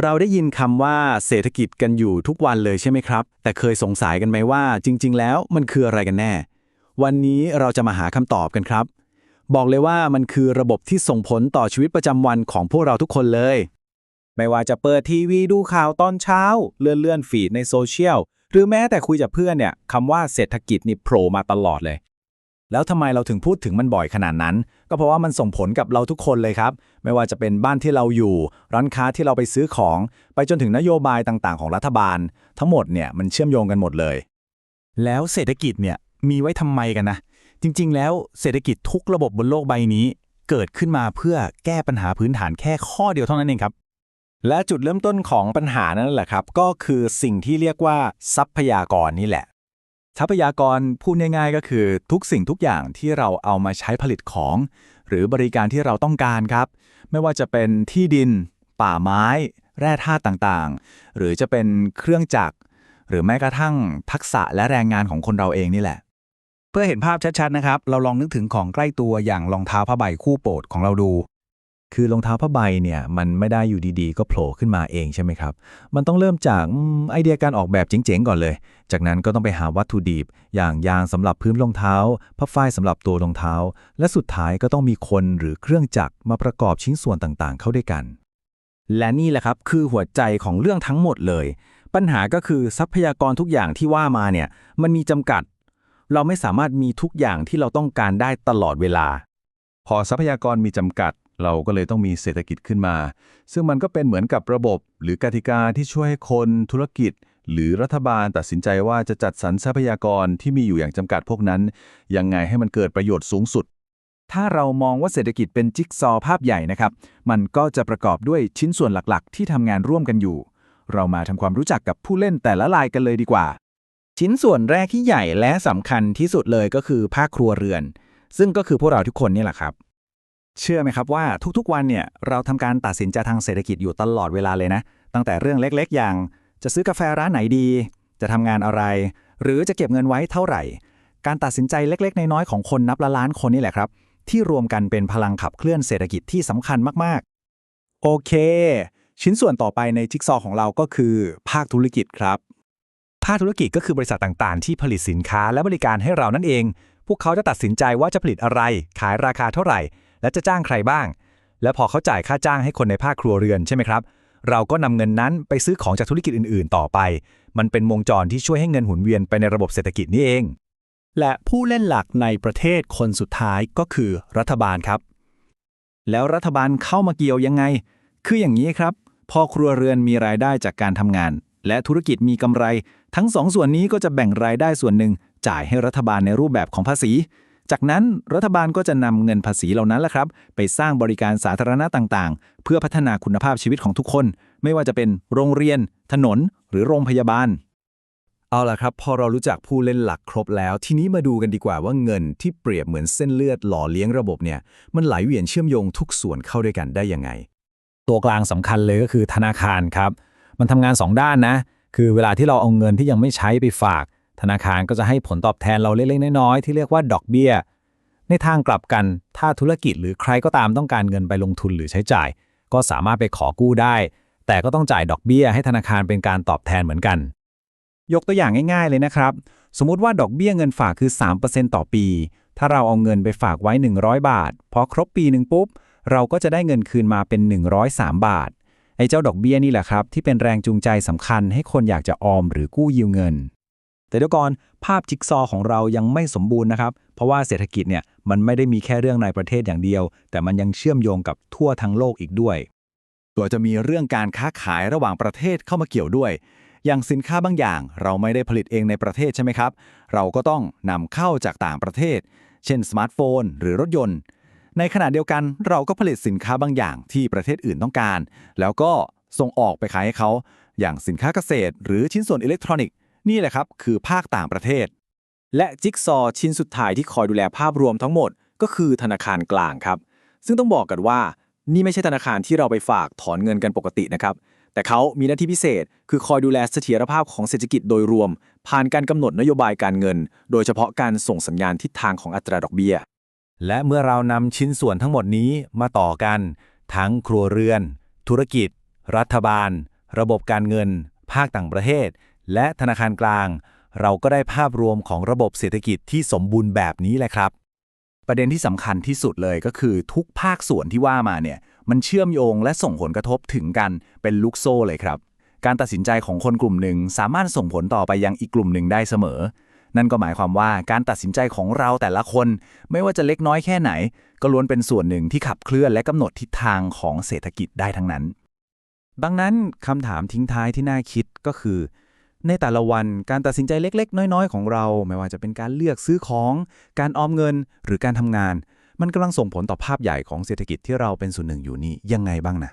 เราได้ยินคำว่าเศรษฐกิจกันอยู่ทุกวันเลยใช่ไหมครับ แต่เคยสงสัยกันไหมว่าจริง ๆ แล้วมันคืออะไรกันแน่ วันนี้เราจะมาหาคำตอบกันครับ บอกเลยว่ามันคือระบบที่ส่งผลต่อชีวิตประจำวันของพวกเราทุกคนเลย ไม่ว่าจะเปิดทีวีดูข่าวตอนเช้า เลื่อนเลื่อนฟีดในโซเชียลหรือแม้แต่คุยกับเพื่อนเนี่ยคำว่าเศรษฐกิจนี่โผล่มาตลอดเลย แล้วทำไมเราถึงพูดถึงมันบ่อยขนาดนั้น ก็เพราะว่ามันส่งผลกับเราทุกคนเลยครับ ไม่ว่าจะเป็นบ้านที่เราอยู่ ร้านค้าที่เราไปซื้อของ ไปจนถึงนโยบายต่างๆ ของรัฐบาล ทั้งหมดเนี่ยมันเชื่อมโยงกันหมดเลย แล้วเศรษฐกิจเนี่ยมีไว้ทำไมกันนะ จริง ๆ แล้วเศรษฐกิจทุกระบบบนโลกใบนี้ เกิดขึ้นมาเพื่อแก้ปัญหาพื้นฐานแค่ข้อเดียวเท่านั้นเองครับและจุดเริ่มต้นของปัญหานั่นแหละครับ ก็คือสิ่งที่เรียกว่าทรัพยากรนี่แหละ ทรัพยากรพูดง่ายๆก็คือทุกสิ่งทุกอย่างที่เราเอามาใช้ผลิตของ หรือบริการที่เราต้องการครับ ไม่ว่าจะเป็นที่ดิน ป่าไม้ แร่ธาตุต่างๆ หรือจะเป็นเครื่องจักร หรือแม้กระทั่งทักษะและแรงงานของคนเราเองนี่แหละ เพื่อเห็นภาพชัดๆนะครับ เราลองนึกถึงของใกล้ตัวอย่างรองเท้าผ้าใบคู่โปรดของเราดู คือรองเท้าผ้าใบเนี่ยมันไม่ได้อยู่ดีๆ ก็โผล่ขึ้นมาเองใช่ไหมครับ มันต้องเริ่มจากไอเดียการออกแบบเจ๋งๆก่อนเลย จากนั้นก็ต้องไปหาวัตถุดิบ อย่างยางสำหรับพื้นรองเท้าผ้าฝ้ายสำหรับตัวรองเท้า และสุดท้ายก็ต้องมีคนหรือเครื่องจักรมาประกอบชิ้นส่วนต่างๆ เข้าด้วยกัน และนี่แหละครับคือหัวใจของเรื่องทั้งหมดเลย ปัญหาก็คือทรัพยากรทุกอย่างที่ว่ามาเนี่ยมันมีจำกัด เราไม่สามารถมีทุกอย่างที่เราต้องการได้ตลอดเวลา พอทรัพยากรมีจำกัด เราก็เลยต้องมีเศรษฐกิจขึ้นมา ซึ่งมันก็เป็นเหมือนกับระบบ หรือกติกาที่ช่วยให้คนธุรกิจ หรือรัฐบาลตัดสินใจว่าจะจัดสรรทรัพยากรที่มีอยู่อย่างจำกัดพวกนั้น ยังไงให้มันเกิดประโยชน์สูงสุด ถ้าเรามองว่าเศรษฐกิจเป็นจิ๊กซอว์ภาพใหญ่นะครับ มันก็จะประกอบด้วยชิ้นส่วนหลักๆ ที่ทำงานร่วมกันอยู่ เรามาทำความรู้จักกับผู้เล่นแต่ละรายกันเลยดีกว่า ชิ้นส่วนแรกที่ใหญ่และสำคัญที่สุดเลยก็คือภาคครัวเรือน ซึ่งก็คือพวกเราทุกคนนี่แหละครับ เชื่อไหมครับว่าทุกๆวันเนี่ยเราทำการตัดสินใจทางเศรษฐกิจอยู่ตลอดเวลาเลยนะ ตั้งแต่เรื่องเล็กๆ อย่าง จะซื้อกาแฟร้านไหนดี จะทำงานอะไร หรือจะเก็บเงินไว้เท่าไหร่ การตัดสินใจเล็กๆ น้อยๆของคนนับละล้านคนนี่แหละครับ ที่รวมกันเป็นพลังขับเคลื่อนเศรษฐกิจที่สำคัญมากๆ โอเค ชิ้นส่วนต่อไปในจิ๊กซอของเราก็คือ ภาคธุรกิจครับ ภาคธุรกิจก็คือบริษัทต่างๆ ที่ผลิตสินค้าและบริการให้เรานั่นเอง พวกเขาจะตัดสินใจว่าจะผลิตอะไร ขายราคาเท่าไหร่ และจะจ้างใครบ้าง และพอเขาจ่ายค่าจ้างให้คนในภาคครัวเรือนใช่ไหมครับ เราก็นำเงินนั้นไปซื้อของจากธุรกิจอื่น ๆ ต่อไป มันเป็นวงจรที่ช่วยให้เงินหมุนเวียนไปในระบบเศรษฐกิจนี่เอง และผู้เล่นหลักในประเทศคนสุดท้ายก็คือรัฐบาลครับ แล้วรัฐบาลเข้ามาเกี่ยวยังไง คืออย่างนี้ครับ พอครัวเรือนมีรายได้จากการทำงาน และธุรกิจมีกำไร ทั้งสองส่วนนี้ก็จะแบ่งรายได้ส่วนหนึ่งจ่ายให้รัฐบาลในรูปแบบของภาษี จากนั้นรัฐบาลก็จะนำเงินภาษีเหล่านั้นแหละครับ ไปสร้างบริการสาธารณะต่างๆ เพื่อพัฒนาคุณภาพชีวิตของทุกคน ไม่ว่าจะเป็นโรงเรียน ถนน หรือโรงพยาบาล เอาล่ะครับ พอเรารู้จักผู้เล่นหลักครบแล้ว ทีนี้มาดูกันดีกว่าว่าเงินที่เปรียบเหมือนเส้นเลือดหล่อเลี้ยงระบบเนี่ย มันไหลเวียนเชื่อมโยงทุกส่วนเข้าด้วยกันได้ยังไง ตัวกลางสำคัญเลยก็คือธนาคารครับ มันทำงาน 2 ด้านนะ คือเวลาที่เราเอาเงินที่ยังไม่ใช้ไปฝาก ธนาคารก็จะให้ผลตอบแทนเราเล็กๆน้อยๆที่เรียกว่าดอกเบี้ย ในทางกลับกันถ้าธุรกิจหรือใครก็ตามต้องการเงินไปลงทุนหรือใช้จ่าย ก็สามารถไปขอกู้ได้ แต่ก็ต้องจ่ายดอกเบี้ยให้ธนาคารเป็นการตอบแทนเหมือนกัน ยกตัวอย่างง่าย ๆเลยนะครับ สมมุติว่าดอกเบี้ยเงินฝากคือ 3%ต่อปี ถ้าเราเอาเงินไปฝากไว้ 100 บาท พอครบปีหนึ่งปุ๊บ เราก็จะได้เงินคืนมาเป็น 103 บาทไอ้เจ้าดอกเบี้ยนี่แหละครับที่เป็นแรงจูงใจสำคัญให้คนอยากจะออมหรือกู้ยืมเงิน แต่เดี๋ยวก่อนภาพจิ๊กซอของเรายังไม่สมบูรณ์นะครับ เพราะว่าเศรษฐกิจเนี่ยมันไม่ได้มีแค่เรื่องในประเทศอย่างเดียว แต่มันยังเชื่อมโยงกับทั่วทั้งโลกอีกด้วย ตัวจะมีเรื่องการค้าขายระหว่างประเทศเข้ามาเกี่ยวด้วย อย่างสินค้าบางอย่างเราไม่ได้ผลิตเองในประเทศใช่ไหมครับ เราก็ต้องนำเข้าจากต่างประเทศ เช่นสมาร์ทโฟน หรือรถยนต์ ในขณะเดียวกันเราก็ผลิตสินค้าบางอย่างที่ประเทศอื่นต้องการ แล้วก็ส่งออกไปขายให้เขา อย่างสินค้าเกษตร หรือชิ้นส่วนอิเล็กทรอนิกส์ นี่แหละครับคือภาคต่างประเทศ และจิ๊กซอว์ชิ้นสุดท้ายที่คอยดูแลภาพรวมทั้งหมด ก็คือธนาคารกลางครับ ซึ่งต้องบอกกันว่านี่ไม่ใช่ธนาคารที่เราไปฝากถอนเงินกันปกตินะครับ แต่เขามีหน้าที่พิเศษ คือคอยดูแลเสถียรภาพของเศรษฐกิจโดยรวม ผ่านการกำหนดนโยบายการเงิน โดยเฉพาะการส่งสัญญาณทิศทางของอัตราดอกเบี้ย และเมื่อเรานำชิ้นส่วนทั้งหมดนี้มาต่อกัน ทั้งครัวเรือน ธุรกิจ รัฐบาล ระบบการเงิน ภาคต่างประเทศ และธนาคารกลาง เราก็ได้ภาพรวมของระบบเศรษฐกิจที่สมบูรณ์แบบนี้แหละครับ ประเด็นที่สำคัญที่สุดเลยก็คือทุกภาคส่วนที่ว่ามาเนี่ยมันเชื่อมโยงและส่งผลกระทบถึงกันเป็นลูกโซ่เลยครับ การตัดสินใจของคนกลุ่มหนึ่งสามารถส่งผลต่อไปยังอีกกลุ่มหนึ่งได้เสมอ นั่นก็หมายความว่าการตัดสินใจของเราแต่ละคน ไม่ว่าจะเล็กน้อยแค่ไหน ก็ล้วนเป็นส่วนหนึ่งที่ขับเคลื่อนและกำหนดทิศทางของเศรษฐกิจได้ทั้งนั้นดังนั้นคำถามทิ้งท้ายที่น่าคิดก็คือ ในแต่ละวันการตัดสินใจเล็ก ๆ น้อย ๆ ของเรา ไม่ว่าจะเป็นการเลือกซื้อของ การออมเงินหรือการทำงาน มันกำลังส่งผลต่อภาพใหญ่ของเศรษฐกิจที่เราเป็นส่วนหนึ่งอยู่นี่ยังไงบ้างนะ